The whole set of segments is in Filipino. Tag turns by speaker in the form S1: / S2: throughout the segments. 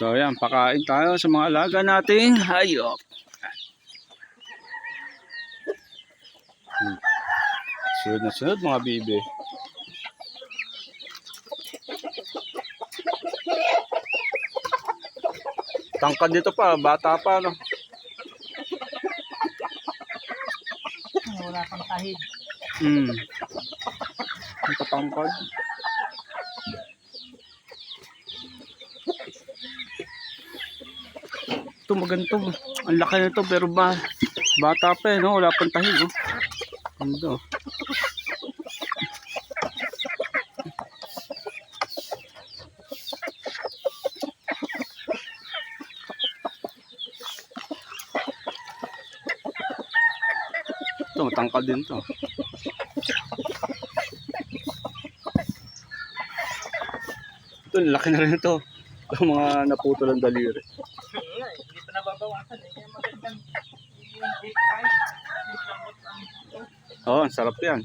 S1: So yan, pakain tayo sa mga alaga nating hayop. Hmm. Sunod na sunod mga bibi. Tangkad dito pa, bata pa no.
S2: Wala pang kahit.
S1: Hmm. Ang katangkad. Ito maganto. Ang laki nito pero ba bata pa eh, no? Wala pang tahig, oh. Ganda. oh. Ito, matangkad din to. Ito, laki na rin ito. Ito mga naputol ang daliri.
S2: Pa eh. Kaya magandang yung lambot ang
S1: Oo, oh, ang sarap yan.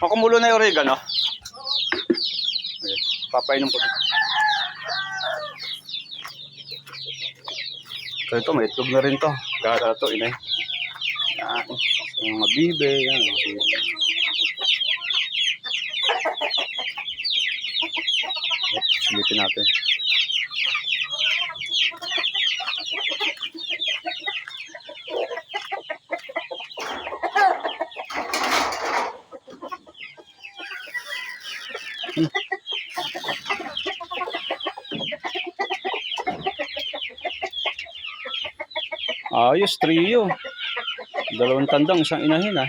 S1: O, kumulo na yung oregano. Okay, papainom ko. So ito, may itlog na rin to. Gara to, inay. Yan. So, mga bibe, yan. Mga bibe. Silipin natin. Ayos, trio. Dalawang tandang, isang inahin ah.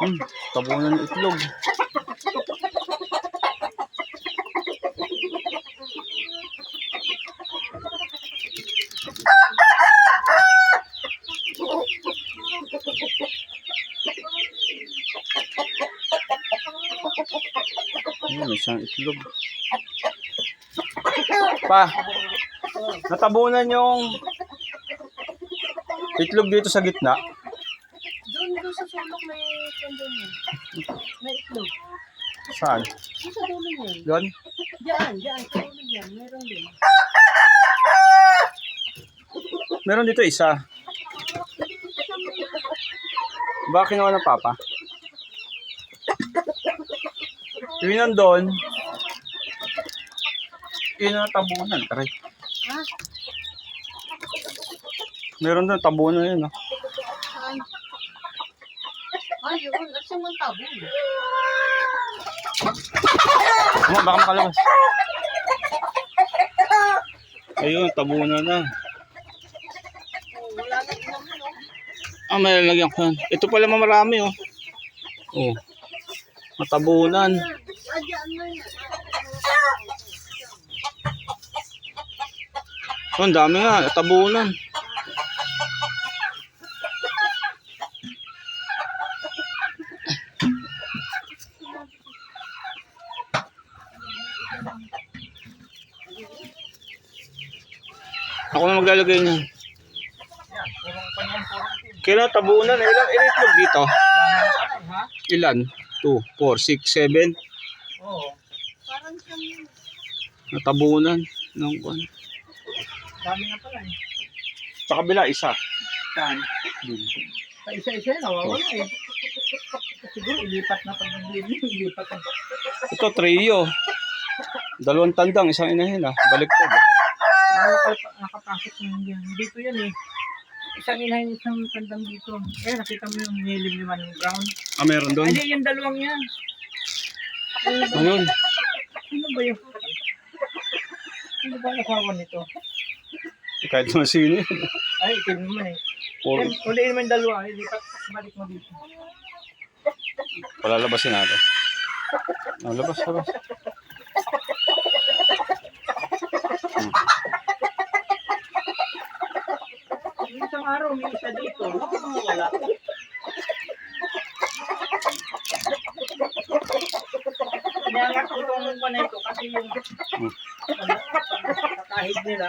S1: Hmm, tabunan itlog. Ayun, isang itlog. Pa, natabunan yung itlog dito sa gitna.
S2: Doon, doon sa sulok may kandun yun. May itlog.
S1: Saan?
S2: Doon sa dulo niyan.
S1: Doon?
S2: Diyan, diyan. Sa dulo niyan. Meron din.
S1: Meron dito isa. Baka kinuha ng papa? Yung nandun, yun ang tabunan. Taray.
S2: Ha?
S1: Meron doon tabunan yun. No?
S2: Saan? Ay, yun. At sa mga tabo.
S1: Ano, baka makalabas. Ayun, tabunan na.
S2: Wala na inom yun, oh.
S1: Ah, may lalagyan ko yan. Ito pala marami, oh. Oh. Matabunan.
S2: Ah, yan.
S1: Oh, ang dami nga. Tabunan. Ako na maglalagay niyan. Kailan tabunan? Ilan, ilan itlog dito? Ilan? 2, 4, 6, 7.
S2: Oo. Parang siyang
S1: Natabunan. Ng kwan.
S2: dami na pala eh.
S1: Sa kabila, isa.
S2: Saan?
S1: Dun.
S2: Sa isa-isa, nawawala eh. Siguro ilipat na pag naglili, ilipat na.
S1: Ito, trio. Dalawang tandang, isang inahin ah. Baliktad. ah.
S2: Nakapal- Nakapasok na yan. Dito yan eh. Isang inahin, isang tandang dito. Eh, nakita mo yung nilimliman ng brown.
S1: Ah, meron doon.
S2: Ay, yung dalawang yan. Ano ano ba yung... Ano ba ang asawa nito?
S1: Kahit naman sino yun.
S2: Ay, itim naman eh.
S1: Or,
S2: Yan, Uli naman yung dalawa. Eh, lipat, balik mo dito.
S1: palalabasin natin. Oh, labas, labas. Hmm.
S2: Isang araw, may isa dito. Wala. Na ito kasi yung kahit nila.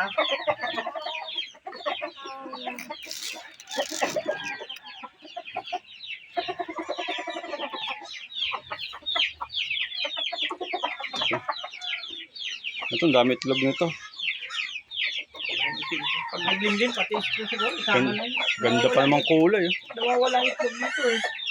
S1: Ito, ang dami itlog nito.
S2: Pag naglimlim, pati ito siguro, isama
S1: Gan-
S2: na yun.
S1: Ganda pa namang kulay. Oh.
S2: Nawawala itlog dito eh.